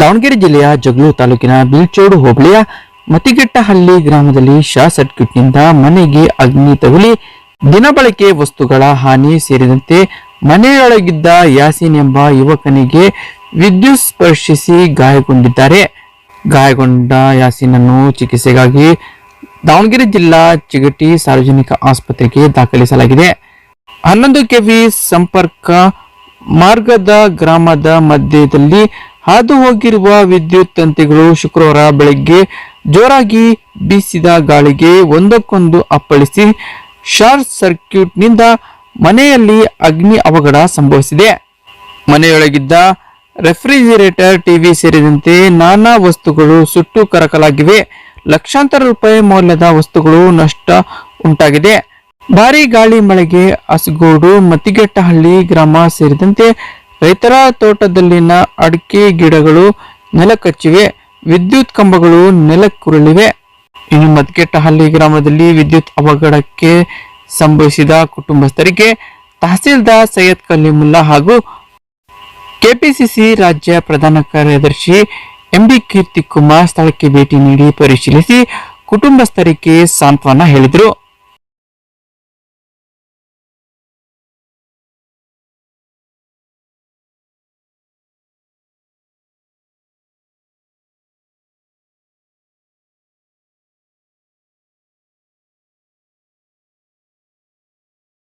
ದಾವಣಗೆರೆ ಜಿಲ್ಲೆಯ ಜಗಳೂರು ತಾಲೂಕಿನ ಬಿಳ್ಚೋಡು ಹೋಬಳಿಯ ಮತಿಗೆಟ್ಟಹಳ್ಳಿ ಗ್ರಾಮದಲ್ಲಿ ಶಾರ್ಟ್ ಸರ್ಕ್ಯೂಟ್ನಿಂದ ಮನೆಗೆ ಅಗ್ನಿ ತಗುಲಿ ದಿನಬಳಕೆ ವಸ್ತುಗಳ ಹಾನಿ ಸೇರಿದಂತೆ ಮನೆಯೊಳಗಿದ್ದ ಯಾಸೀನ್ ಎಂಬ ಯುವಕನಿಗೆ ವಿದ್ಯುತ್ ಸ್ಪರ್ಶಿಸಿ ಗಾಯಗೊಂಡಿದ್ದಾರೆ. ಗಾಯಗೊಂಡ ಯಾಸೀನನ್ನು ಚಿಕಿತ್ಸೆಗಾಗಿ ದಾವಣಗೆರೆ ಜಿಲ್ಲಾ ಚಿಗಟಿ ಸಾರ್ವಜನಿಕ ಆಸ್ಪತ್ರೆಗೆ ದಾಖಲಿಸಲಾಗಿದೆ. ಹನ್ನೊಂದು ಕೆವಿ ಸಂಪರ್ಕ ಮಾರ್ಗದ ಗ್ರಾಮದ ಮಧ್ಯದಲ್ಲಿ ಹಾದು ಹೋಗಿರುವ ವಿದ್ಯುತ್ ತಂತಿಗಳು ಶುಕ್ರವಾರ ಬೆಳಗ್ಗೆ ಜೋರಾಗಿ ಬೀಸಿದ ಗಾಳಿಗೆ ಒಂದಕ್ಕೊಂದು ಅಪ್ಪಳಿಸಿ ಶಾರ್ಟ್ ಸರ್ಕ್ಯೂಟ್ನಿಂದ ಮನೆಯಲ್ಲಿ ಅಗ್ನಿ ಅವಘಡ ಸಂಭವಿಸಿದೆ. ಮನೆಯೊಳಗಿದ್ದ ರೆಫ್ರಿಜಿರೇಟರ್, ಟಿವಿ ಸೇರಿದಂತೆ ನಾನಾ ವಸ್ತುಗಳು ಸುಟ್ಟು ಕರಕಲಾಗಿವೆ. ಲಕ್ಷಾಂತರ ರೂಪಾಯಿ ಮೌಲ್ಯದ ವಸ್ತುಗಳು ನಷ್ಟ ಉಂಟಾಗಿದೆ. ಭಾರಿ ಗಾಳಿ ಮಳೆಗೆ ಅಸಗೋಡು, ಮತಿಗೆಟ್ಟಹಳ್ಳಿ ಗ್ರಾಮ ಸೇರಿದಂತೆ ರೈತರ ತೋಟದಲ್ಲಿನ ಅಡಿಕೆ ಗಿಡಗಳು ನೆಲಕಚ್ಚಿವೆ, ವಿದ್ಯುತ್ ಕಂಬಗಳು ನೆಲಕ್ಕುರುಳಿವೆ. ಇನ್ನು ಮದ್ಗೆಟ್ಟಹಳ್ಳಿ ಗ್ರಾಮದಲ್ಲಿ ವಿದ್ಯುತ್ ಅವಘಡಕ್ಕೆ ಸಂಭವಿಸಿದ ಕುಟುಂಬಸ್ಥರಿಗೆ ತಹಸೀಲ್ದಾರ್ ಸೈಯದ್ ಕಲೀಮುಲ್ಲಾ ಹಾಗೂ ಕೆಪಿಸಿಸಿ ರಾಜ್ಯ ಪ್ರಧಾನ ಕಾರ್ಯದರ್ಶಿ ಎಂಬಿ ಕೀರ್ತಿ ಕುಮಾರ್ ಸ್ಥಳಕ್ಕೆ ಭೇಟಿ ನೀಡಿ ಪರಿಶೀಲಿಸಿ ಕುಟುಂಬಸ್ಥರಿಗೆ ಸಾಂತ್ವನ ಹೇಳಿದರು.